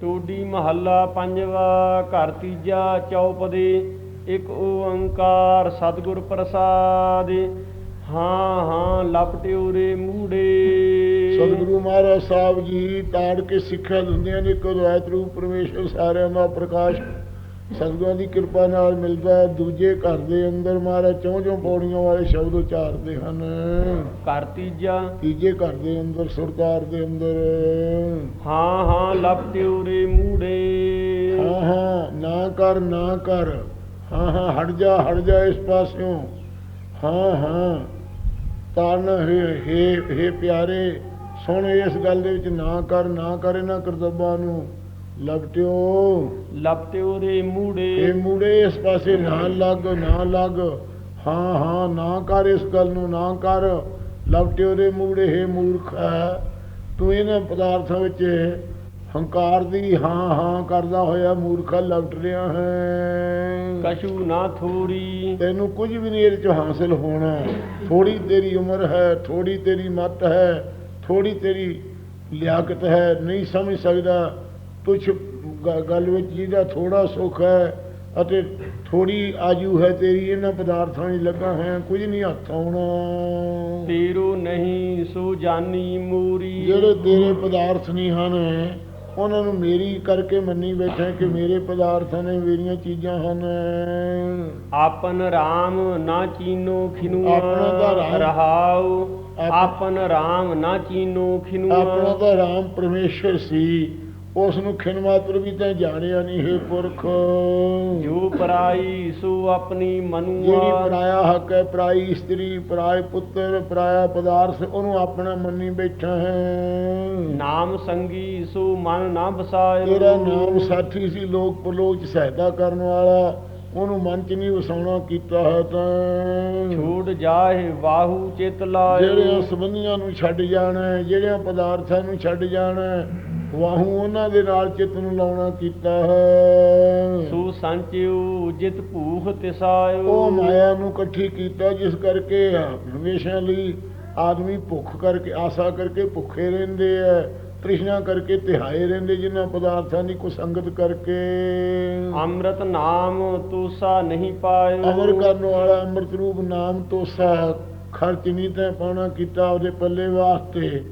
ਟੋਡੀ ਮਹੱਲਾ ਪੰਜਵਾ, ਘਰ ਤੀਜਾ, ਚੌਪਦੇ, ਇੱਕ ਓੰਕਾਰ ਸਤਿਗੁਰ ਪ੍ਰਸਾਦ, ਹਾਂ ਹਾਂ ਲਪਟਿਓ ਰੇ ਮੂੜੇ। ਸਤਿਗੁਰੂ ਮਹਾਰਾਜ ਸਾਹਿਬ ਜੀ, ਤਾੜ ਕੇ ਸਿੱਖਿਆ ਦਿੰਦੇ ਨੇ ਕਿ ਰਵਾਇਤ ਰੂਪ ਪਰਮੇਸ਼ਰ ਸਾਰਿਆਂ ਦਾ ਪ੍ਰਕਾਸ਼ ਸਤਿਗੁਰਾਂ ਦੀ ਕਿਰਪਾ ਨਾਲ ਮਿਲਦਾ ਹੈ। ਦੂਜੇ ਘਰ ਦੇ ਅੰਦਰ ਮਹਾਰਾਜ ਚੌਂ ਚੌਂ ਪੌੜੀਆਂ ਵਾਲੇ ਸ਼ਬਦ ਉਚਾਰਦੇ ਹਨ। ਘਰ ਤੀਜਾ। ਤੀਜੇ ਘਰ ਦੇ ਅੰਦਰ ਸਰਕਾਰ ਦੇ ਅੰਦਰ। ਹਾਂ ਹਾਂ ਲਪਟਿਓ ਰੇ ਮੂੜੇ। ਹਾਂ ਹਾਂ ਨਾ ਕਰ ਨਾ ਕਰ। ਹਾਂ ਹਾਂ ਹਟ ਜਾ ਹਟ ਜਾ ਇਸ ਪਾਸਿਓਂ। ਹਾਂ ਹਾਂ ਤਨ ਹੈ ਹੈ ਹੈ ਪਿਆਰੇ ਸੁਣ ਇਸ ਗੱਲ ਦੇ ਵਿੱਚ ਨਾ ਕਰ ਨਾ ਕਰ ਇਹਨਾਂ ਕਰਤੱਬਾਂ ਨੂੰ। ਲਪਟਿਓ ਲਪਟਿਓ ਰੇ ਇਹ ਮੂੜੇ। ਮੂੜੇ ਇਸ ਪਾਸੇ ਨਾ ਲੱਗ ਨਾ ਲੱਗ। ਹਾਂ ਹਾਂ ਨਾ ਕਰ ਇਸ ਗੱਲ ਨੂੰ ਨਾ ਕਰ। ਲਪਟਿਓ ਦੇ ਮੂੜੇ ਹੈ ਮੂਰਖ। ਤੂੰ ਇਹਨਾਂ ਪਦਾਰਥਾਂ ਵਿੱਚ ਹੰਕਾਰ ਦੀ ਹਾਂ ਹਾਂ ਕਰਦਾ ਹੋਇਆ ਮੂਰਖਾ ਲਪਟ ਰਿਹਾ ਹੈ। ਕਛੂ ਨਾ ਥੋੜੀ। ਤੈਨੂੰ ਕੁਝ ਵੀ ਨਹੀਂ ਇਹਦੇ ਚ ਹਾਸਲ ਹੋਣਾ। ਥੋੜੀ ਤੇਰੀ ਉਮਰ ਹੈ ਥੋੜੀ ਤੇਰੀ ਮਤ ਹੈ ਥੋੜੀ ਤੇਰੀ ਲਿਆਕਤ ਹੈ। ਨਹੀਂ ਸਮਝ ਸਕਦਾ। ਗ- ਗੱਲ ਵਿੱਚ ਜਿਹਦਾ ਥੋੜਾ ਸੁੱਖ ਹੈ ਅਤੇ ਥੋੜੀ ਆਜੂ ਹੈ ਤੇਰੀ ਇਹਨਾਂ ਪਦਾਰਥਾਂ 'ਚ ਲੱਗਾ ਹੈ ਕੁਝ ਨਹੀਂ ਹੱਥ ਆਉਣਾ। ਤੇਰੋ ਨਹੀਂ ਸੋ ਜਾਨੀ ਮੂਰੀ। ਜਿਹੜੇ ਤੇਰੇ ਪਦਾਰਥ ਨਹੀਂ ਹਨ ਉਹਨਾਂ ਨੂੰ ਮੇਰੀ ਕਰਕੇ ਮੰਨੀ ਬੈਠੇ ਕਿ ਮੇਰੇ ਪਦਾਰਥਾਂ ਨੇ ਮੇਰੀਆਂ ਚੀਜ਼ਾਂ ਹਨ। ਆਪਨ ਰਾਮ ਨਾ ਚੀਨੋ ਖਿਨੁਆ ਆਪਣਾ ਤਾਂ ਰਾਮ- ਰਹਾਉ। ਆਪ- ਆਪਨ ਰਾਮ ਨਾ ਚੀਨੋ ਖਿਨੁਆ। ਆਪਣਾ ਤਾਂ ਰਾਮ ਪਰਮੇਸ਼ਰ ਸੀ। ਉਸ ਨੂੰ ਖਿਨ ਮਾਤਰ ਵੀ ਤਾਂ ਜਾਣਿਆ ਨਹੀਂ ਹੈ ਪੁਰਖ। ਜੋ ਪਰਾਈ ਸੋ ਆਪਣੀ ਜਿਹੜੀ ਮਨੁਆ ਪਰਾਇਆ ਹੱਕ ਹੈ ਪਰਾਈ ਇਸਤਰੀ ਪਰਾਏ ਪੁੱਤਰ ਪਰਾਇਆ ਪਦਾਰਥ ਉਹਨੂੰ ਆਪਣਾ ਮੰਨੀ ਬੈਠਾ ਹੈ। ਨਾਮ ਸੰਗੀ ਸੋ ਮਨ ਨਾ ਬਸਾਇ ਤੇਰਾ ਨਾਮ ਸਾਥੀ ਸੀ ਲੋਕ ਪਰਲੋਕ ਚ ਸਹਾਇਤਾ ਕਰਨ ਵਾਲਾ। ਉਹਨੂੰ ਮਨ ਚ ਨਹੀਂ ਵਸਾਉਣਾ ਕੀਤਾ ਹੈ ਤਾਂ। ਛੋੜ ਜਾਏ ਵਾਹੂ ਚਿਤ ਜਿਹੜਿਆਂ ਲਾਇ ਸੰਬੰਧੀਆਂ ਨੂੰ ਛੱਡ ਜਾਣਾ ਜਿਹੜਿਆਂ ਪਦਾਰਥਾਂ ਨੂੰ ਛੱਡ ਜਾਣਾ ਵਾਹੂ ਉਹਨਾਂ ਦੇ ਨਾਲ ਚਿੱਤ ਨੂੰ ਲਾਉਣਾ ਕੀਤਾ ਹੈ। ਸੋ ਸੰਚਿਓ ਜਿਤ ਭੂਖ ਤਿਸਾਇਓ ਉਹ ਮਾਇਆ ਨੂੰ ਇਕੱਠੀ ਕੀਤਾ ਜਿਸ ਕਰਕੇ ਹਮੇਸ਼ਾ ਲਈ ਆਦਮੀ ਭੁੱਖ ਕਰਕੇ ਆਸਾ ਕਰਕੇ ਭੁੱਖੇ ਰਹਿੰਦੇ ਐ ਤ੍ਰਿਸ਼ਨਾ ਕਰਕੇ ਤਿਹਾਏ ਰਹਿੰਦੇ ਜਿਨ੍ਹਾਂ ਪਦਾਰਥਾਂ ਦੀ ਕੁਸੰਗਤ ਕਰਕੇ। ਅੰਮ੍ਰਿਤ ਨਾਮ ਤੁਸਾ ਨਹੀਂ ਪਾਇਓ। ਅਮਰ ਕਰਨ ਵਾਲਾ ਅੰਮ੍ਰਿਤ ਰੂਪ ਨਾਮ ਤੋਸਾ ਖਰਚ ਨਹੀਂ ਤੈਂ ਪਾਉਣਾ ਕੀਤਾ ਉਹਦੇ ਪੱਲੇ ਵਾਸਤੇ।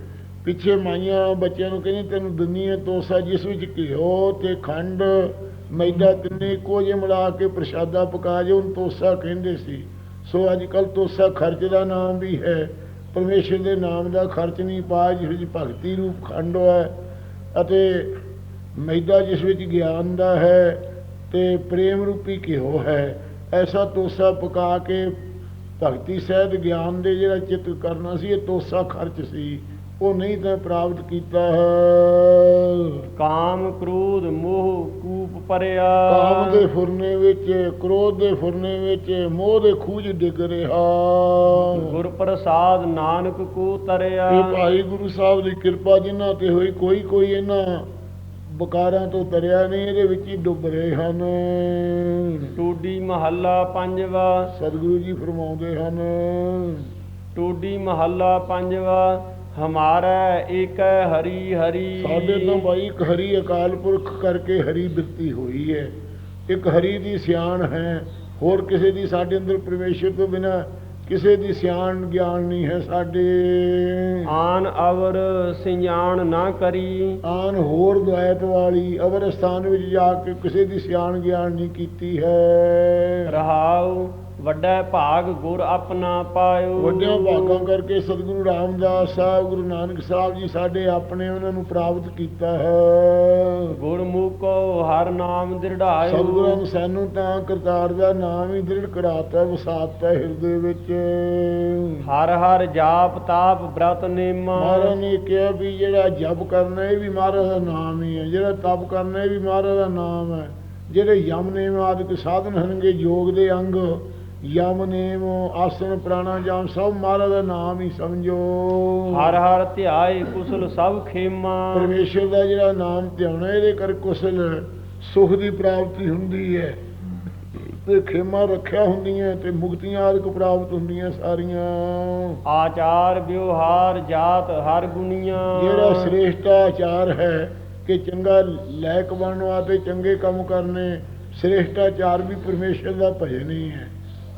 ਪਿੱਛੇ ਮਾਈਆਂ ਬੱਚਿਆਂ ਨੂੰ ਕਹਿੰਦੀ ਤੈਨੂੰ ਦੁਨੀਆ ਤੋਸਾ, ਜਿਸ ਵਿੱਚ ਘਿਓ ਤੇ ਖੰਡ, ਮੈਦਾ ਤਿੰਨੇ ਇੱਕੋ ਮਿਲਾ ਕੇ ਪ੍ਰਸ਼ਾਦਾ ਪਕਾ ਜੇ ਉਹਨੂੰ ਤੋਸਾ ਕਹਿੰਦੇ ਸੀ। ਸੋ ਅੱਜ ਕੱਲ ਤੋਸਾ ਖਰਚ ਦਾ ਨਾਮ ਵੀ ਹੈ। ਪਰਮੇਸ਼ਰ ਦੇ ਨਾਮ ਦਾ ਖਰਚ ਨਹੀਂ ਪਾਇਆ ਜਿਸ ਵਿੱਚ ਭਗਤੀ ਰੂਪ ਖੰਡ ਹੈ ਅਤੇ ਮੈਦਾ ਜਿਸ ਵਿੱਚ ਗਿਆਨ ਦਾ ਹੈ ਤੇ ਪ੍ਰੇਮ ਰੂਪੀ ਘਿਓ ਹੈ। ਐਸਾ ਤੋਸਾ ਪਕਾ ਕੇ ਭਗਤੀ ਸਹਿਤ ਗਿਆਨ ਦੇ ਜਿਹੜਾ ਚਿੱਤ ਕਰਨਾ ਸੀ, ਇਹ ਤੋਸਾ ਖਰਚ ਸੀ। ਉਹ ਨਹੀਂ ਤਾਂ ਪ੍ਰਾਪਤ ਕੀਤਾ ਹੈ। ਕਾਮ ਕ੍ਰੋਧ ਮੋਹ ਕੂਪ ਪਰਿਆ। ਕਾਮ ਦੇ ਫੁਰਨੇ ਵਿੱਚ ਕ੍ਰੋਧ ਦੇ ਫੁਰਨੇ ਵਿੱਚ ਮੋਹ ਦੇ ਖੂਜ ਡਿੱਗ ਰਿਹਾ। ਗੁਰ ਪ੍ਰਸਾਦ ਨਾਨਕ ਕੋ ਤਰਿਆ। ਇਹ ਭਾਈ ਗੁਰੂ ਸਾਹਿਬ ਦੀ ਕਿਰਪਾ ਜਿਨ੍ਹਾਂ ਤੇ ਹੋਈ ਕੋਈ ਕੋਈ ਇਹਨਾਂ ਬਕਾਰਾਂ ਤੋਂ ਤਰਿਆ ਨਹੀਂ ਇਹਦੇ ਵਿੱਚ ਹੀ ਡੁੱਬ ਰਹੇ ਹਨ। ਟੋਡੀ ਮਹੱਲਾ ਪੰਜਵਾ। ਸਤਿਗੁਰੂ ਜੀ ਫਰਮਾਉਂਦੇ ਹਨ। ਟੋਡੀ ਮਹੱਲਾ ਪੰਜਵਾ। ਹਮਾਰਾ ਏਕ ਹਰੀ ਹਰੀ। ਸਾਡੇ ਤਾਂ ਭਾਈ ਇੱਕ ਹਰੀ ਅਕਾਲ ਪੁਰਖ ਕਰਕੇ ਹਰੀ ਬਿਰਤੀ ਹੋਈ ਹੈ ਇੱਕ ਹਰੀ ਦੀ ਸਿਆਣ ਹੈ ਹੋਰ ਕਿਸੇ ਦੀ ਸਾਡੇ ਅੰਦਰ ਪਰਮੇਸ਼ਰ ਤੋਂ ਬਿਨਾ ਕਿਸੇ ਦੀ ਸਿਆਣ ਗਿਆਨ ਨਹੀਂ ਹੈ ਸਾਡੇ। ਆਨ ਅਵਰ ਸਿਆਣ ਨਾ ਕਰੀ। ਆਨ ਹੋਰ ਦੁਆਇਤ ਵਾਲੀ ਅਵਰ ਸਥਾਨ ਵਿੱਚ ਜਾ ਕੇ ਕਿਸੇ ਦੀ ਸਿਆਣ ਗਿਆਨ ਨਹੀਂ ਕੀਤੀ ਹੈ। ਰਹਾਉ ਵੱਡਾ ਭਾਗ ਗੁਰ ਆਪਣਾ ਪਾਇਓ। ਵੱਡਿਆਂ ਭਾਗਾਂ ਕਰਕੇ ਸਤਿਗੁਰੂ ਰਾਮਦਾਸ ਸਾਹਿਬ ਗੁਰੂ ਨਾਨਕ ਸਾਹਿਬ ਜੀ ਸਾਡੇ ਆਪਣੇ ਉਹਨਾਂ ਨੂੰ ਪ੍ਰਾਪਤ ਕੀਤਾ ਹੈ। ਗੁਰਮੁਖੋ ਹਰ ਨਾਮ ਦਿਰੜਾਇਓ। ਸਤਿਗੁਰਾਂ ਨੇ ਸਾਨੂੰ ਤਾਂ ਕਰਤਾਰ ਦਾ ਨਾਮ ਹੀ ਦ੍ਰਿੜ ਕਰਾਤਾ ਵਸਾਤਾ ਹਿਰਦੇ ਵਿੱਚ। ਹਰ ਹਰ ਜਾਪ ਤਾਪ ਬ੍ਰਤ ਨੇਮਾ। ਮਹਾਰਾਜ ਨੇ ਕਿਹਾ ਵੀ ਜਿਹੜਾ ਜਪ ਕਰਨਾ ਇਹ ਵੀ ਮਹਾਰਾਜ ਦਾ ਨਾਮ ਹੀ ਹੈ ਜਿਹੜਾ ਤਪ ਕਰਨਾ ਇਹ ਵੀ ਮਹਾਰਾਜ ਦਾ ਨਾਮ ਹੈ। ਜਿਹੜੇ ਯਮ ਨੇਮ ਆਦਿਕ ਸਾਧਨ ਹਨਗੇ ਯੋਗ ਦੇ ਅੰਗ ਯਮ ਨੇਮ ਆਸਣ ਪ੍ਰਾਣਾਯਾਮ ਸਭ ਮਹਾਰਾਜ ਦਾ ਨਾਮ ਹੀ ਸਮਝੋ। ਹਰ ਹਰ ਧਿਆਏ ਕੁਸਲ ਸਭ ਖੇਮਾ। ਪਰਮੇਸ਼ਰ ਦਾ ਜਿਹੜਾ ਨਾਮ ਧਿਆਉਣਾ ਇਹਦੇ ਕਰ ਕੁਸਲ ਸੁਖ ਦੀ ਪ੍ਰਾਪਤੀ ਹੁੰਦੀ ਹੈ। ਤੇ ਖੇਮਾ ਰੱਖਿਆ ਹੁੰਦੀਆਂ ਤੇ ਮੁਕਤੀਆਂ ਆਦਿਕ ਪ੍ਰਾਪਤ ਹੁੰਦੀਆਂ ਸਾਰੀਆਂ। ਆਚਾਰ ਵਿਵਹਾਰ ਜਾਤ ਹਰ ਗੁਨੀਆਂ ਜਿਹੜਾ ਸ੍ਰੇਸ਼ਟ ਆਚਾਰ ਹੈ ਕਿ ਚੰਗਾ ਲਾਇਕ ਬਣਨ ਵਾਸਤੇ ਚੰਗੇ ਕੰਮ ਕਰਨੇ ਸ੍ਰੇਸ਼ਟਾਚਾਰ ਵੀ ਪਰਮੇਸ਼ਰ ਦਾ ਭਜਨ ਹੀ ਹੈ।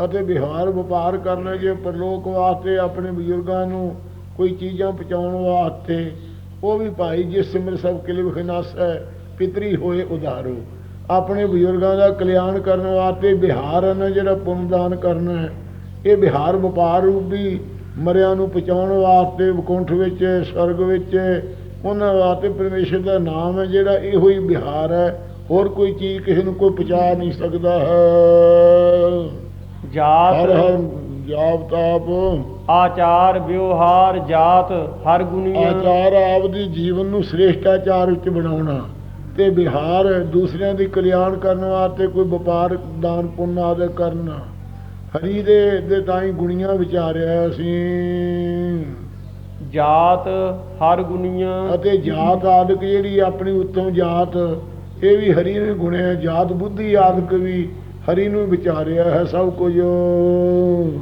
ਅਤੇ ਵਿਹਾਰ ਵਪਾਰ ਕਰਨਗੇ ਜੇ ਪਰਲੋਕ ਵਾਸਤੇ ਆਪਣੇ ਬਜ਼ੁਰਗਾਂ ਨੂੰ ਕੋਈ ਚੀਜ਼ਾਂ ਪਹੁੰਚਾਉਣ ਵਾਸਤੇ, ਉਹ ਵੀ ਭਾਈ ਜਿਸ ਸਿਮਰ ਸਭ ਕਿਲੇ ਵਿਖਨਾਸ ਹੈ, ਪਿਤਰੀ ਹੋਏ ਉਧਾਰੋ। ਆਪਣੇ ਬਜ਼ੁਰਗਾਂ ਦਾ ਕਲਿਆਣ ਕਰਨ ਵਾਸਤੇ ਵਿਹਾਰ ਹੈ ਨਾ ਜਿਹੜਾ ਪੁੰਨਦਾਨ ਕਰਨਾ ਹੈ। ਇਹ ਵਿਹਾਰ ਵਪਾਰ ਰੂਪੀ ਮਰਿਆਂ ਨੂੰ ਪਹੁੰਚਾਉਣ ਵਾਸਤੇ ਵਿਕੁੰਠ ਵਿੱਚ, ਸਵਰਗ ਵਿੱਚ, ਉਹਨਾਂ ਵਾਸਤੇ ਪਰਮੇਸ਼ਰ ਦਾ ਨਾਮ ਹੈ ਜਿਹੜਾ ਇਹੋ ਹੀ ਵਿਹਾਰ ਹੈ। ਹੋਰ ਕੋਈ ਚੀਜ਼ ਕਿਸੇ ਨੂੰ ਕੋਈ ਪਹੁੰਚਾ ਨਹੀਂ ਸਕਦਾ ਹੈ। ਜਾਤ ਹਰ ਹਰ ਜਾਪ ਤਾਪ। ਆਚਾਰ ਵਿਵਹਾਰ ਜਾਤ ਹਰ ਗੁਣੀਆਂ ਆਚਾਰ ਆਪਦੀ ਜੀਵਨ ਨੂੰ ਸ੍ਰੇਸ਼ਟਾਚਾਰ ਵਿੱਚ ਬਣਾਉਣਾ ਤੇ ਵਿਹਾਰ ਦੂਸਰਿਆਂ ਦੀ ਕਲਿਆਣ ਕਰਨ ਵਾਸਤੇ ਕੋਈ ਵਪਾਰ ਦਾਨ ਪੁੰਨ ਆਦਿ ਕਰਨਾ। ਹਰੀ ਦੇ ਦੇ ਤਾਈ ਗੁਣੀਆਂ ਵਿਚਾਰਿਆ ਅਸੀਂ। ਜਾਤ ਹਰ ਗੁਣੀਆਂ। ਅਤੇ ਜਾਤ ਆਦਿਕ ਜਿਹੜੀ ਆਪਣੀ ਉੱਤਮ ਜਾਤ ਇਹ ਵੀ ਹਰੀ ਨੇ ਗੁਣਿਆ ਜਾਤ ਬੁੱਧੀ ਆਦਿਕ ਵੀ ਹਰੀ ਨੂੰ ਵਿਚਾਰਿਆ ਹੈ ਸਭ ਕੁਝ।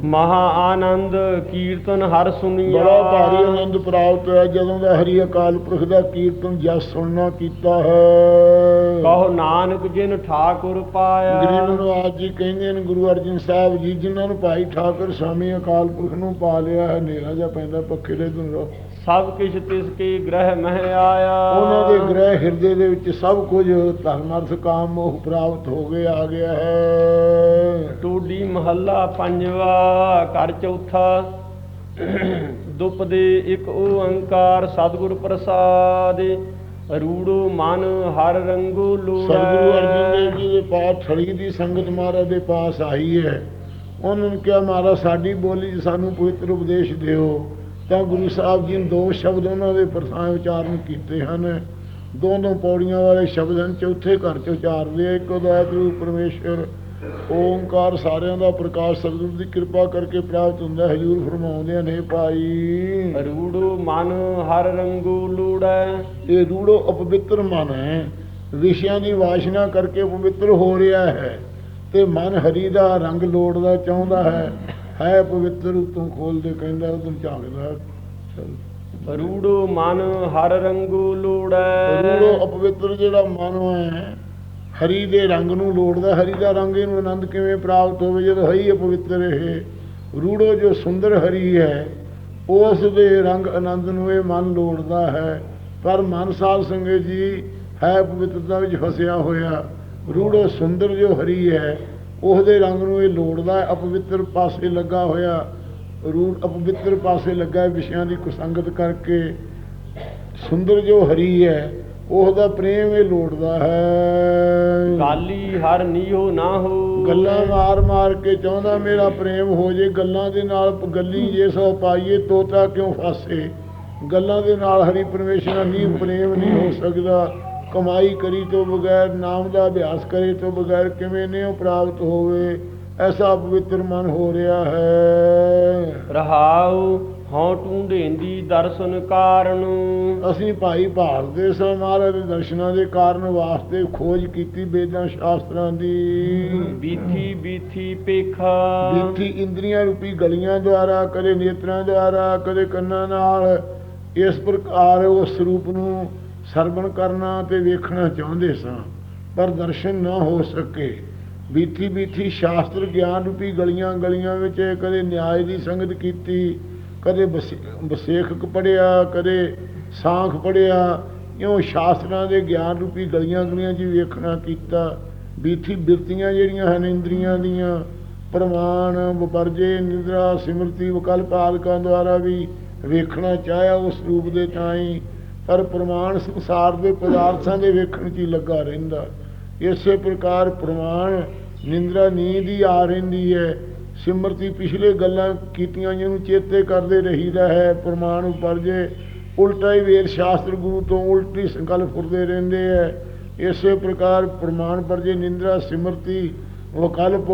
ਮਹਾ ਆਨੰਦ ਕੀਰਤਨ ਹਰ ਸੁਣੀਆ ਬੜਾ ਭਾਰੀ ਆਨੰਦ ਪ੍ਰਾਪਤ ਹੋਇਆ ਜਦੋਂ ਦਾ ਹਰੀ ਅਕਾਲ ਪੁਰਖ ਦਾ ਕੀਰਤਨ ਜਸ ਸੁਣਨਾ ਕੀਤਾ ਹੈ। ਕਹੋ ਨਾਨਕ ਜਿਨ ਠਾਕੁਰ ਪਾਇਆ। ਗਰੀਬ ਨਵਾਜ ਜੀ ਕਹਿੰਦੇ ਨੇ ਗੁਰੂ ਅਰਜਨ ਸਾਹਿਬ ਜੀ ਜਿਨ੍ਹਾਂ ਨੂੰ ਭਾਈ ਠਾਕਰ ਸਵਾਮੀ ਅਕਾਲ ਪੁਰਖ ਨੂੰ ਪਾ ਲਿਆ ਹੈ ਹਨੇਰਾ ਜਿਹਾ ਪੈਂਦਾ ਪੱਖੇ ਦੇ ਦਿਨ ਸਭ ਕਿਛ ਤਿਸ ਕੇ ਗ੍ਰਹਿ ਮਹਿ ਆਇਆ। ਉਹਨਾਂ ਦੇ ਗ੍ਰਹਿ ਹਿਰਦੇ ਦੇ ਵਿੱਚ ਸਭ ਕੁਝ ਧਰਮ ਅਰਥ ਕਾਮ ਮੋਹ ਪ੍ਰਾਪਤ ਹੋ ਗਏ ਆ ਗਿਆ ਹੈ। ਟੂਡੀ ਮਹੱਲਾ ਪੰਜਵਾ ਘਰ ਚੌਥਾ। ਦੁਪ ਦੇ ਇੱਕ ਓੰਕਾਰ ਸਤਿਗੁਰ ਪ੍ਰਸਾਦਿ। ਰੂੜੋ ਮਨ ਹਰ ਰੰਗੋ ਲੋੜਾ। ਸਤਿਗੁਰੂ ਅਰਜਨ ਦੇਵ ਜੀ ਦੇ ਪਾਸ ਥੜੀ ਦੀ ਸੰਗਤ ਮਹਾਰਾਜ ਦੇ ਪਾਸ ਆਈ ਹੈ। ਉਹਨਾਂ ਨੇ ਕਿਹਾ ਮਹਾਰਾਜ ਸਾਡੀ ਬੋਲੀ ਸਾਨੂੰ ਪਵਿੱਤਰ ਉਪਦੇਸ਼ ਦਿਓ। ਤਾਂ ਗੁਰੂ ਸਾਹਿਬ ਜੀ ਨੇ ਦੋ ਸ਼ਬਦ ਉਹਨਾਂ ਦੇ ਪ੍ਰਥਾਂ ਉਚਾਰਨ ਕੀਤੇ ਹਨ। ਦੋਨੋਂ ਪੌੜੀਆਂ ਵਾਲੇ ਸ਼ਬਦ ਹਨ ਚੌਥੇ ਘਰ 'ਚ ਉਚਾਰਦੇ ਇੱਕ ਅਦਾਇਤ ਰੂਪ ਪਰਮੇਸ਼ਰ ਓੰਕਾਰ ਸਾਰਿਆਂ ਦਾ ਪ੍ਰਕਾਸ਼ ਸਤਿਗੁਰੂ ਦੀ ਕਿਰਪਾ ਕਰਕੇ ਪ੍ਰਾਪਤ ਹੁੰਦਾ ਹੈ। ਹਜ਼ੂਰ ਫਰਮਾਉਂਦੇ ਨੇ ਭਾਈ। ਰੂੜੋ ਮਨ ਹਰ ਰੰਗੋ ਲੋੜਾ। ਇਹ ਰੂੜੋ ਅਪਵਿੱਤਰ ਮਨ ਹੈ। ਵਿਸ਼ਿਆਂ ਦੀ ਵਾਸ਼ਨਾ ਕਰਕੇ ਪਵਿੱਤਰ ਹੋ ਰਿਹਾ ਹੈ ਤੇ ਮਨ ਹਰੀ ਦਾ ਰੰਗ ਲੋੜਦਾ ਚਾਹੁੰਦਾ ਹੈ। ਹੈ ਪਵਿੱਤਰ ਉਤੋਂ ਖੋਲਦੇ ਕਹਿੰਦਾ ਉਦੋਂ ਚੱਲ। ਰੂੜੋ ਮਨ ਹਰ ਰੰਗੋ ਲੋੜਾ। ਰੂੜੋ ਅਪਵਿੱਤਰ ਜਿਹੜਾ ਮਨ ਹੈ ਹਰੀ ਦੇ ਰੰਗ ਨੂੰ ਲੋੜਦਾ ਹਰੀ ਦਾ ਰੰਗ ਇਹਨੂੰ ਆਨੰਦ ਕਿਵੇਂ ਪ੍ਰਾਪਤ ਹੋਵੇ ਜਦੋਂ ਹਰੀ ਅਪਵਿੱਤਰ ਇਹ। ਰੂੜੋ ਜੋ ਸੁੰਦਰ ਹਰੀ ਹੈ ਉਸ ਦੇ ਰੰਗ ਆਨੰਦ ਨੂੰ ਇਹ ਮਨ ਲੋੜਦਾ ਹੈ। ਪਰ ਮਨ ਸਾਧ ਸੰਗਤ ਜੀ ਹੈ ਪਵਿੱਤਰਤਾ ਵਿੱਚ ਫਸਿਆ ਹੋਇਆ। ਰੂੜੋ ਸੁੰਦਰ ਜੋ ਹਰੀ ਹੈ ਉਸ ਦੇ ਰੰਗ ਨੂੰ ਇਹ ਲੋੜਦਾ ਹੈ ਅਪਵਿੱਤਰ ਪਾਸੇ ਲੱਗਾ ਹੋਇਆ ਰੂੜ ਅਪਵਿੱਤਰ ਪਾਸੇ ਲੱਗਾ ਵਿਸ਼ਿਆਂ ਦੀ ਕੁਸੰਗਤ ਕਰਕੇ। ਸੁੰਦਰ ਜੋ ਹਰੀ ਹੈ ਉਸ ਦਾ ਪ੍ਰੇਮ ਇਹ ਲੋੜਦਾ ਹੈ। ਗਾਲੀ ਹਰ ਨੀਓ ਨਾ ਹੋ ਗੱਲਾਂ ਮਾਰ ਮਾਰ ਕੇ ਚਾਹੁੰਦਾ ਮੇਰਾ ਪ੍ਰੇਮ ਹੋ ਜੇ ਗੱਲਾਂ ਦੇ ਨਾਲ ਗੱਲੀ ਜੇ ਸੋ ਪਾਈਏ ਤੋਤਾ ਕਿਉਂ ਫਾਸੇ? ਗੱਲਾਂ ਦੇ ਨਾਲ ਹਰੀ ਪਰਮੇਸ਼ਰ ਨਹੀਂ ਪ੍ਰੇਮ ਨਹੀਂ ਹੋ ਸਕਦਾ। ਕਮਾਈ ਕਰੀ ਤੋਂ ਬਗੈਰ ਨਾਮ ਦਾ ਅਭਿਆਸ ਕਰੇ ਤੋਂ ਬਗੈਰ ਕਿਵੇਂ ਨਹੀਂ ਉਹ ਪ੍ਰਾਪਤ ਹੋਵੇ ਐਸਾ ਪਵਿੱਤਰ ਮਨ ਹੋ ਰਿਹਾ ਹੈ। ਰਹਾਉ ਹਉ ਟੂੰਡੇਂਦੀ ਦਰਸ਼ਨ ਕਾਰਨ। ਅਸੀਂ ਭਾਈ ਭਾਰਦੇ ਸਾਂ ਮਹਾਰਾਜ ਦੇ ਦਰਸ਼ਨਾਂ ਦੇ ਕਾਰਨ ਵਾਸਤੇ ਖੋਜ ਕੀਤੀ ਵੇਦਾਂ ਸ਼ਾਸਤਰਾਂ ਦੀ। ਬੀਥੀ ਬੀਥੀ ਪੇਖਾ ਬੀਤੀ ਇੰਦਰੀਆਂ ਰੂਪੀ ਗਲੀਆਂ ਦੁਆਰਾ ਕਦੇ ਨੇਤਰਾਂ ਦੁਆਰਾ ਕਦੇ ਕੰਨਾਂ ਨਾਲ ਇਸ ਪ੍ਰਕਾਰ ਉਸ ਸਰੂਪ ਨੂੰ ਸਰਵਣ ਕਰਨਾ ਤੇ ਵੇਖਣਾ ਚਾਹੁੰਦੇ ਸਾਂ, ਪਰ ਦਰਸ਼ਨ ਨਾ ਹੋ ਸਕੇ। ਬੀਤੀ ਬੀਤੀ ਸ਼ਾਸਤਰ ਗਿਆਨ ਰੂਪੀ ਗਲੀਆਂ ਗਲੀਆਂ ਵਿੱਚ ਕਦੇ ਨਿਆਏ ਦੀ ਸੰਗਤ ਕੀਤੀ, ਕਦੇ ਬਸੇ- ਬਸੇਖਕ ਪੜਿਆ ਕਦੇ ਸਾਖ ਪੜਿਆ ਇਉਂ ਸ਼ਾਸਤਰਾਂ ਦੇ ਗਿਆਨ ਰੂਪੀ ਗਲੀਆਂ ਗਲੀਆਂ 'ਚ ਵੇਖਣਾ ਕੀਤਾ। ਬੀਤੀ ਬਿਰਤੀਆਂ ਜਿਹੜੀਆਂ ਹਨ ਇੰਦਰੀਆਂ ਦੀਆਂ, ਪ੍ਰਮਾਣ, ਵਪਰਜੇ, ਨਿਦਰਾ, ਸਿਮਰਤੀ, ਵਿਕਲਪ ਆਦਿਕਾਂ ਦੁਆਰਾ ਵੀ ਵੇਖਣਾ ਚਾਹਿਆ, ਉਸ ਰੂਪ ਦੇ ਥਾਈ ਪਰ ਪ੍ਰਮਾਣ ਸੰਸਾਰ ਦੇ ਪਦਾਰਥਾਂ ਦੇ ਵੇਖਣ 'ਚ ਹੀ ਲੱਗਾ ਰਹਿੰਦਾ। ਇਸੇ ਪ੍ਰਕਾਰ ਪ੍ਰਮਾਣ, ਨਿੰਦਰਾ, ਨੀਂਦ ਹੀ ਆ ਰਹਿੰਦੀ ਹੈ। ਸਿਮਰਤੀ ਪਿਛਲੇ ਗੱਲਾਂ ਕੀਤੀਆਂ ਜਿਹਨੂੰ ਚੇਤੇ ਕਰਦੇ ਰਹੀਦਾ ਹੈ, ਪ੍ਰਮਾਣ ਉੱਪਰ ਜੇ ਉਲਟਾ ਹੀ ਵੇਰ ਸ਼ਾਸਤਰ ਗੁਰੂ ਤੋਂ ਉਲਟੀ ਸੰਕਲਪ ਫੁਰਦੇ ਰਹਿੰਦੇ ਹੈ। ਇਸੇ ਪ੍ਰਕਾਰ ਪ੍ਰਮਾਣ ਪਰ ਜੇ ਨਿੰਦਰਾ, ਸਿਮਰਤੀ, ਵਿਕਲਪ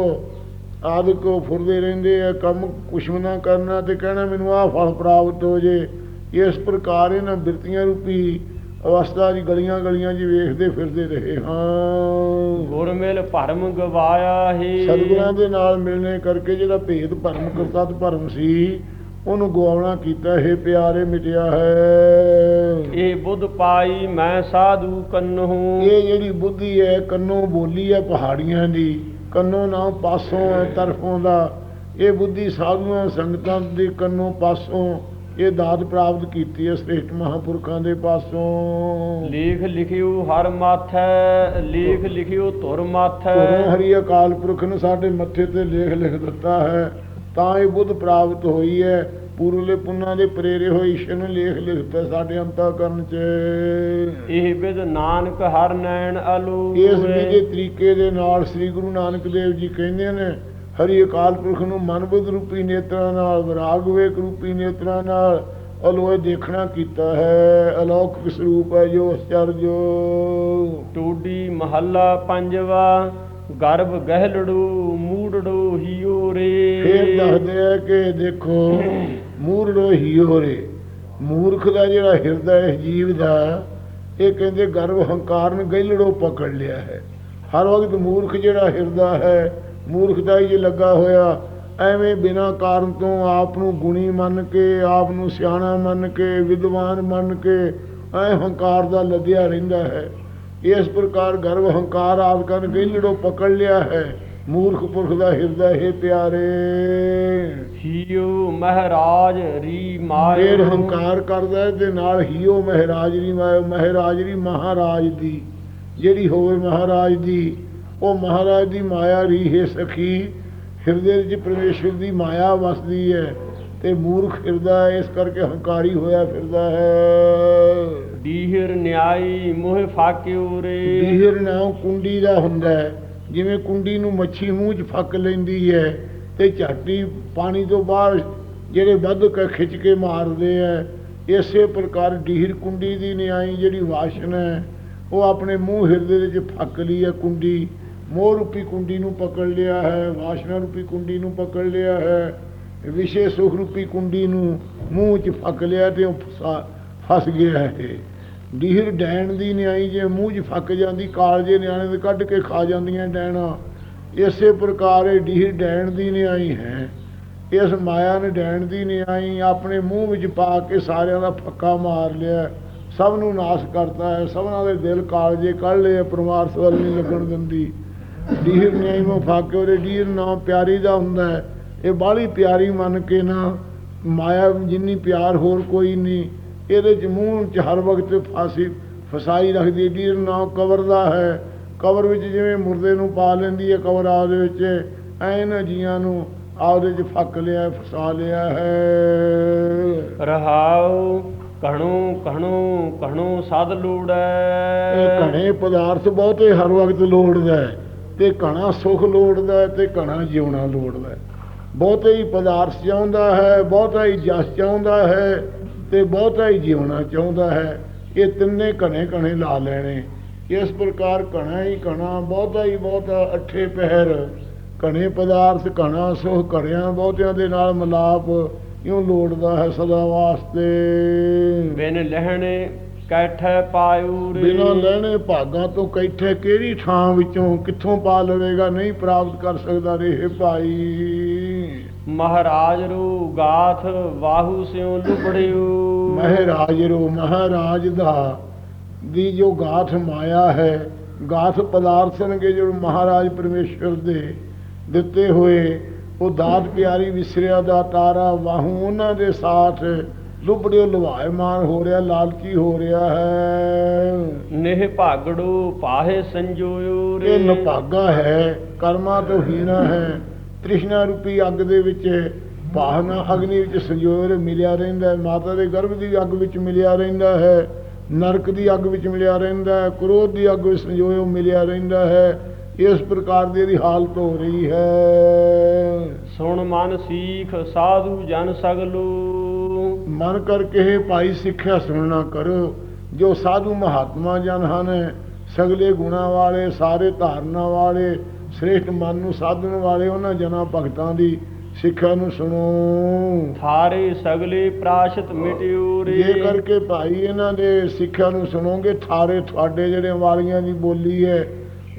ਆਦਿਕ ਫੁਰਦੇ ਰਹਿੰਦੇ ਆ ਕੰਮ ਕੁਛ ਕਰਨਾ ਤੇ ਕਹਿਣਾ, ਮੈਨੂੰ ਆਹ ਫਲ ਪ੍ਰਾਪਤ ਹੋ ਜੇ। ਇਸ ਪ੍ਰਕਾਰ ਇਹਨਾਂ ਬਿਰਤੀਆਂ ਰੂਪੀ ਅਵਸਥਾ ਦੀ ਗਲੀਆਂ ਗਲੀਆਂ 'ਚ ਵੇਖਦੇ ਫਿਰਦੇ ਰਹੇ ਹਾਂ। ਗੁਰ ਮਿਲ ਭਰਮ ਗਵਾਇਆ ਹੈ। ਸਤਿਗੁਰਾਂ ਦੇ ਨਾਲ ਮਿਲਣੇ ਕਰਕੇ ਜਿਹੜਾ ਭੇਦ ਭਰਮ ਕਰਤਾ ਤੇ ਭਰਮ ਸੀ ਉਹਨੂੰ ਗਵਾਉਣਾ ਕੀਤਾ ਹੈ ਪਿਆਰੇ ਮਿਟਿਆ ਹੈ। ਇਹ ਬੁੱਧ ਪਾਈ ਮੈਂ ਸਾਧੂ ਕੰਨਹੂ ਇਹ ਜਿਹੜੀ ਬੁੱਧੀ ਹੈ ਕੰਨੋਂ ਬੋਲੀ ਹੈ ਪਹਾੜੀਆਂ ਦੀ ਕੰਨੋਂ ਨਾ ਪਾਸੋਂ ਤਰਫੋਂ ਦਾ। ਇਹ ਬੁੱਧੀ ਸਾਧੂਆਂ ਸੰਗਤਾਂ ਦੇ ਕੰਨੋਂ ਪਾਸੋਂ ਇਹ ਦਾਤ ਪ੍ਰਾਪਤ ਕੀਤੀ ਹੈ ਸ੍ਰੇਸ਼ਟ ਮਹਾਪੁਰਖਾਂ ਦੇ ਪਾਸੋਂ। ਲੇਖ ਲਿਖਿਓ ਹਰ ਮਾਥੈ ਲੇਖ ਲਿਖਿਓ ਧੁਰ ਮਾਥੈ। ਹਰੀ ਅਕਾਲ ਪੁਰਖ ਨੇ ਸਾਡੇ ਮੱਥੇ ਤੇ ਲੇਖ ਲਿਖ ਦਿੱਤਾ ਹੈ ਤਾਂ ਇਹ ਬੁੱਧ ਪ੍ਰਾਪਤ ਹੋਈ ਹੈ। ਪੂਰਲੇ ਪੁੰਨਾਂ ਦੇ ਪ੍ਰੇਰੇ ਹੋਏ ਈਸ਼ਰ ਨੇ ਲੇਖ ਲਿਖਤਾ ਸਾਡੇ ਅੰਤःਕਰਨ ਚ। ਇਹ ਵਿਦ ਨਾਨਕ ਹਰ ਨੈਣ ਅਲੂ ਇਸ ਵਿਧੇ ਤਰੀਕੇ ਦੇ ਨਾਲ ਸ੍ਰੀ ਗੁਰੂ ਨਾਨਕ ਦੇਵ ਜੀ ਕਹਿੰਦੇ ਨੇ ਹਰੀ ਅਕਾਲ ਪੁਰਖ ਨੂੰ ਮਨ ਬੁੱਧ ਰੂਪੀ ਨੇਤਰਾਂ ਨਾਲ ਵਿਰਾਗ ਵੇਕ ਰੂਪੀ ਨੇਤਰਾਂ ਨਾਲ ਅਲੋਏ ਦੇਖਣਾ ਕੀਤਾ ਹੈ। ਅਲੌਕਿਕ ਸਰੂਪ ਹੈ ਜੋ ਅਚਰਜੋ ਟੋਡੀ ਮਹੱਲਾ ਪੰਜਵਾ ਗਰਭ ਗਹਿਲੜੂ ਮੂੜੜੂ ਹੀਓ ਰੇ ਫੇਰ ਦੱਸਦੇ ਆ ਕਿ ਦੇਖੋ ਮੂਰੜੋ ਹੀਓ ਰੇ ਮੂਰਖ ਦਾ ਜਿਹੜਾ ਹਿਰਦਾ ਹੈ ਜੀਵ ਦਾ ਇਹ ਕਹਿੰਦੇ ਗਰਭ ਹੰਕਾਰ ਨੇ ਗਹਿਲੜੋ ਪਕੜ ਲਿਆ ਹੈ। ਹਰ ਵਕਤ ਮੂਰਖ ਜਿਹੜਾ ਹਿਰਦਾ ਹੈ ਮੂਰਖਤਾ ਹੀ ਜੇ ਲੱਗਾ ਹੋਇਆ ਐਵੇਂ ਬਿਨਾਂ ਕਾਰਨ ਤੋਂ ਆਪ ਨੂੰ ਗੁਣੀ ਮੰਨ ਕੇ ਆਪ ਨੂੰ ਸਿਆਣਾ ਮੰਨ ਕੇ ਵਿਦਵਾਨ ਮੰਨ ਕੇ ਐ ਹੰਕਾਰ ਦਾ ਲੱਦਿਆ ਰਹਿੰਦਾ ਹੈ। ਇਸ ਪ੍ਰਕਾਰ ਗਰਭ ਹੰਕਾਰ ਆਪ ਕਨ ਗਹਿਲੜੋ ਪਕੜ ਲਿਆ ਹੈ। ਮੂਰਖ ਪੁਰਖ ਦਾ ਹਿਰਦਾ ਹੈ ਪਿਆਰੇ। ਹੀਓ ਮਹਾਰਾਜ ਰੀ ਮਾਇ ਫੇਰ ਹੰਕਾਰ ਕਰਦਾ ਹੈ ਤੇ ਨਾਲ ਹੀਓ ਮਹਾਰਾਜਰੀ ਮਾਇਓ ਮਹਾਰਾਜਰੀ ਮਹਾਰਾਜ ਦੀ। ਜਿਹੜੀ ਹੋਵੇ ਮਹਾਰਾਜ ਦੀ ਉਹ ਮਹਾਰਾਜ ਦੀ ਮਾਇਆ ਰੀ ਹੈ ਸਖੀ। ਹਿਰਦੇ ਵਿੱਚ ਪਰਮੇਸ਼ਰ ਦੀ ਮਾਇਆ ਵਸਦੀ ਹੈ ਤੇ ਮੂਰਖ ਹਿਰਦਾ ਹੈ, ਇਸ ਕਰਕੇ ਹੰਕਾਰੀ ਹੋਇਆ ਫਿਰਦਾ ਹੈ। ਡੀਹਰ ਨਿਆਈ ਮੋਹ ਫਾਕਿਓ ਰੇ ਡੀਹਰ ਨਾਮ ਕੁੰਡੀ ਦਾ ਹੁੰਦਾ ਹੈ। ਜਿਵੇਂ ਕੁੰਡੀ ਨੂੰ ਮੱਛੀ ਮੂੰਹ 'ਚ ਫੱਕ ਲੈਂਦੀ ਹੈ ਤੇ ਝਾਟੀ ਪਾਣੀ ਤੋਂ ਬਾਹਰ ਜਿਹੜੇ ਵੱਧ ਕੇ ਖਿੱਚ ਕੇ ਮਾਰਦੇ ਆ ਇਸੇ ਪ੍ਰਕਾਰ ਡੀਹਰ ਕੁੰਡੀ ਦੀ ਨਿਆਈ ਜਿਹੜੀ ਵਾਸ਼ਨ ਹੈ ਉਹ ਆਪਣੇ ਮੂੰਹ ਹਿਰਦੇ ਵਿੱਚ ਫੱਕ ਲਈ ਹੈ ਕੁੰਡੀ। ਮੋਹ ਰੂਪੀ ਕੁੰਡੀ ਨੂੰ ਪਕੜ ਲਿਆ ਹੈ, ਵਾਸ਼ਨਾ ਰੂਪੀ ਕੁੰਡੀ ਨੂੰ ਪਕੜ ਲਿਆ ਹੈ, ਵਿਸ਼ੇ ਸੁਖ ਰੂਪੀ ਕੁੰਡੀ ਨੂੰ ਮੂੰਹ 'ਚ ਫੱਕ ਲਿਆ ਤੇ ਉਹ ਫਸ ਗਿਆ ਹੈ। ਡੀਹਰ ਡੈਣ ਦੀ ਨਿਆਈ ਜੇ ਮੂੰਹ 'ਚ ਫੱਕ ਜਾਂਦੀ ਕਾਲਜੇ ਨਿਆਣੇ ਦੇ ਕੱਢ ਕੇ ਖਾ ਜਾਂਦੀਆਂ ਡੈਣਾ। ਇਸੇ ਪ੍ਰਕਾਰ ਇਹ ਡੀਹਰ ਡੈਣ ਦੀ ਨਿਆਈ ਹੈ। ਇਸ ਮਾਇਆ ਨੇ ਡੈਣ ਦੀ ਨਿਆਈ ਆਪਣੇ ਮੂੰਹ ਵਿੱਚ ਪਾ ਕੇ ਸਾਰਿਆਂ ਦਾ ਫੱਕਾ ਮਾਰ ਲਿਆ। ਸਭ ਨੂੰ ਨਾਸ਼ ਕਰਤਾ ਹੈ, ਸਭਨਾਂ ਦੇ ਦਿਲ ਕਾਲਜੇ ਕੱਢ ਲਏ, ਪਰਮਾਰਥ ਵੱਲ ਨਹੀਂ ਲੱਗਣ ਦਿੰਦੀ। ਡੀਹਰ ਨਿਆਈ ਮੋ ਫਾਕੇ ਉਹਦੇ ਡੀਹਰ ਨਾਮ ਪਿਆਰੀ ਦਾ ਹੁੰਦਾ ਹੈ। ਇਹ ਬਾਹਲੀ ਪਿਆਰੀ ਮੰਨ ਕੇ ਨਾ ਮਾਇਆ ਜਿੰਨੀ ਪਿਆਰ ਹੋਰ ਕੋਈ ਨਹੀਂ। ਇਹਦੇ ਚ ਮੂੰਹ ਚ ਹਰ ਵਕਤ ਫਾਸੀ ਫਸਾਈ ਰੱਖਦੀ ਡੀਰ ਨਾ ਕਬਰ ਦਾ ਹੈ। ਕਬਰ ਵਿੱਚ ਜਿਵੇਂ ਮੁਰਦੇ ਨੂੰ ਪਾ ਲੈਂਦੀ ਹੈ ਕਬਰ ਆਪਦੇ ਵਿੱਚ। ਐ ਨਾ ਜੀਆਂ ਨੂੰ ਆਪਦੇ ਚ ਫੱਕ ਲਿਆ ਫਸਾ ਲਿਆ ਹੈ। ਰਹਾਉ ਕਹਣੂ ਕਹਣੂ ਸਦ ਇਹ ਲੋੜੈ ਘਣੇ ਪਦਾਰਥ ਬਹੁਤੇ ਹਰ ਵਕਤ ਲੋੜਦਾ ਹੈ। ਤੇ ਘਣਾ ਸੁਖ ਲੋੜਦਾ ਹੈ ਤੇ ਘਣਾ ਜਿਉਣਾ ਲੋੜਦਾ ਹੈ। ਬਹੁਤੇ ਹੀ ਪਦਾਰਥ ਚਾਹੁੰਦਾ ਹੈ, ਬਹੁਤਾ ਹੀ ਜਸ ਚਾਹੁੰਦਾ ਹੈ ਤੇ ਬਹੁਤਾ ਹੀ ਜਿਉਣਾ ਚਾਹੁੰਦਾ ਹੈ। ਇਹ ਤਿੰਨੇ ਘਣੇ ਘਣੇ ਲਾ ਲੈਣੇ। ਇਸ ਪ੍ਰਕਾਰ ਘਣਾ ਹੀ ਘਣਾ, ਬਹੁਤਾ ਹੀ ਬਹੁਤਾ ਅਠੇ ਪਹਿਰ। ਘਣੇ ਪਦਾਰਥ, ਘਣਾ ਸੁਖ, ਘੜਿਆਂ ਬਹੁਤਿਆਂ ਦੇ ਨਾਲ ਮਿਲਾਪ ਇਉਂ ਲੋੜਦਾ ਹੈ ਸਦਾ ਵਾਸਤੇ। ਬਿਨ ਲਹਿਣੇ ਕੈਠੈ ਪਾਇਓ ਰੇ ਬਿਨਾਂ ਲੈਣੇ ਭਾਗਾਂ ਤੋਂ ਕੈਠੇ ਕਿਹੜੀ ਥਾਂ ਵਿੱਚੋਂ ਕਿੱਥੋਂ ਪਾ ਲਵੇਗਾ? ਨਹੀਂ ਪ੍ਰਾਪਤ ਕਰ ਸਕਦਾ ਰਹੇ ਭਾਈ। ਮਹਾਰਾਜ ਰੂ ਗਾਥ ਵਾਹੂ ਸਿਉ ਲੁਬੜਿਓ ਮਹਾਰਾਜ ਰੋ ਮਹਾਰਾਜ ਦਾ। ਦੀ ਜੋ ਗਾਥ ਮਾਇਆ ਹੈ ਗਾਥ ਪਦਾਰਥ ਨਗੇ ਜੋ ਮਹਾਰਾਜ ਪਰਮੇਸ਼ਵਰ ਦੇ ਦਿੱਤੇ ਹੋਏ। ਉਹ ਦਾਤ ਪਿਆਰੀ ਵਿਸਰਿਆ ਦਾ ਤਾਰਾ ਵਾਹੂ ਉਹਨਾਂ ਦੇ ਸਾਥ ਲੁਬੜਿਓ ਲਵਾਇਮਾਨ ਹੋ ਰਿਹਾ ਲਾਲਚੀ ਹੋ ਰਿਹਾ ਹੈ। ਨਿਹ ਭਾਗੜੂ ਪਾਹੇ ਸੰਜੋਇਓ ਰੇ। ਇਹ ਨਭਾਗਾ ਹੈ ਕਰਮਾਂ ਤੋਂ ਹੀਣਾ ਹੈ। ਤ੍ਰਿਸ਼ਨਾ ਰੂਪੀ ਅੱਗ ਦੇ ਵਿੱਚ ਭਾਵਨਾ ਅਗਨੀ ਵਿੱਚ ਸੰਜੋਰ ਮਿਲਿਆ ਰਹਿੰਦਾ ਹੈ। ਮਾਤਾ ਦੇ ਗਰਭ ਦੀ ਅੱਗ ਵਿੱਚ ਮਿਲਿਆ ਰਹਿੰਦਾ ਹੈ। ਨਰਕ ਦੀ ਅੱਗ ਵਿੱਚ ਮਿਲਿਆ ਰਹਿੰਦਾ ਹੈ। ਕ੍ਰੋਧ ਦੀ ਅੱਗ ਵਿੱਚ ਸੰਜੋਇਓ ਮਿਲਿਆ ਰਹਿੰਦਾ ਹੈ। ਇਸ ਪ੍ਰਕਾਰ ਦੀ ਇਹਦੀ ਹਾਲਤ ਹੋ ਰਹੀ ਹੈ। ਸੁਣ ਮਨ ਸੀਖ ਸਾਧੂ ਜਨ ਸਗਲੂ। ਮਨ ਕਰਕੇ ਇਹ ਭਾਈ ਸਿੱਖਿਆ ਸੁਣਨਾ ਕਰੋ ਜੋ ਸਾਧੂ ਮਹਾਤਮਾ ਜਨ ਹਨ ਸਗਲੇ ਗੁਣਾ ਵਾਲੇ ਸਾਰੇ ਧਾਰਨਾ ਵਾਲੇ ਸ੍ਰੇਸ਼ਟ ਮਨ ਨੂੰ ਸਾਧਨ ਵਾਲੇ ਉਹਨਾਂ ਜਨਾਂ ਭਗਤਾਂ ਦੀ ਸਿੱਖਿਆ ਨੂੰ ਸੁਣੋ। ਥਾਰੇ ਸਗਲੇ ਪ੍ਰਾਸ਼ਤ ਮਿਟਿਓ ਰੇ। ਇਹ ਕਰਕੇ ਭਾਈ ਇਹਨਾਂ ਦੇ ਸਿੱਖਿਆ ਨੂੰ ਸੁਣੋਗੇ ਥਾਰੇ ਤੁਹਾਡੇ ਜਿਹੜੇ ਵਾਲੀਆਂ ਦੀ ਬੋਲੀ ਹੈ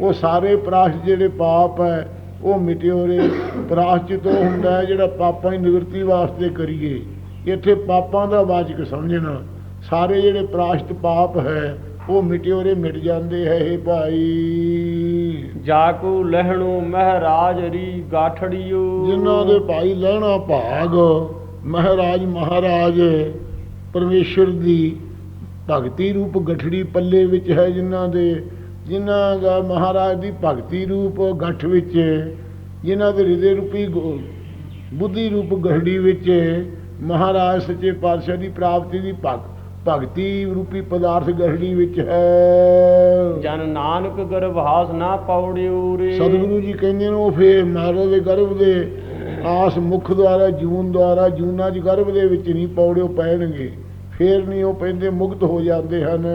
ਉਹ ਸਾਰੇ ਪ੍ਰਾਸ਼ਤ ਜਿਹੜੇ ਪਾਪ ਹੈ ਉਹ ਮਿਟਿਓ ਰੇ। ਪ੍ਰਾਸ਼ਚਿਤ ਉਹ ਹੁੰਦਾ ਹੈ ਜਿਹੜਾ ਪਾਪਾਂ ਦੀ ਨਿਵਰਤੀ ਵਾਸਤੇ ਕਰੀਏ। ਇੱਥੇ ਪਾਪਾਂ ਦਾ ਵਾਚਕ ਸਮਝਣਾ। ਸਾਰੇ ਜਿਹੜੇ ਪ੍ਰਾਸ਼ਤ ਪਾਪ ਹੈ ਉਹ ਮਿਟਿਓਰੇ ਮਿਟ ਜਾਂਦੇ ਹੈ ਇਹ ਭਾਈ। ਜਾਕੂ ਲਹਿਣੂ ਮਹਾਰਾਜ ਰੀ ਗਾਠੜੀਓ। ਜਿਨ੍ਹਾਂ ਦੇ ਭਾਈ ਲਹਿਣਾ ਭਾਗ ਮਹਾਰਾਜ ਮਹਾਰਾਜ ਪਰਮੇਸ਼ਰ ਦੀ ਭਗਤੀ ਰੂਪ ਗਠੜੀ ਪੱਲੇ ਵਿੱਚ ਹੈ ਜਿਨ੍ਹਾਂ ਦੇ। ਜਿਨ੍ਹਾਂ ਦਾ ਮਹਾਰਾਜ ਦੀ ਭਗਤੀ ਰੂਪ ਗੱਠ ਵਿੱਚ ਜਿਨ੍ਹਾਂ ਦੇ ਹਿਰਦੇ ਰੂਪੀ ਬੁੱਧੀ ਰੂਪ ਗਠੜੀ ਵਿੱਚ ਮਹਾਰਾਜ ਸੱਚੇ ਪਾਤਸ਼ਾਹ ਦੀ ਪ੍ਰਾਪਤੀ ਦੀ ਭਗ ਭਗਤੀ ਰੂਪੀ ਪਦਾਰਥ ਗਠੜੀ ਵਿੱਚ ਹੈ। ਜਨ ਨਾਨਕ ਗਰਭਾਸ ਨਾ ਪੌੜਿਓ ਰੇ ਸਤਿਗੁਰੂ ਜੀ ਕਹਿੰਦੇ ਨੇ ਉਹ ਫੇਰ ਮਾਰੇ ਦੇ ਗਰਭ ਦੇ ਆਸ ਮੁਖ ਦੁਆਰਾ ਜੂਨ ਦੁਆਰਾ ਜੂਨਾ ਚ ਗਰਭ ਦੇ ਵਿੱਚ ਨਹੀਂ ਪੌੜਿਓ ਪੈਣਗੇ। ਫੇਰ ਨਹੀਂ ਉਹ ਪੈਂਦੇ ਮੁਕਤ ਹੋ ਜਾਂਦੇ ਹਨ।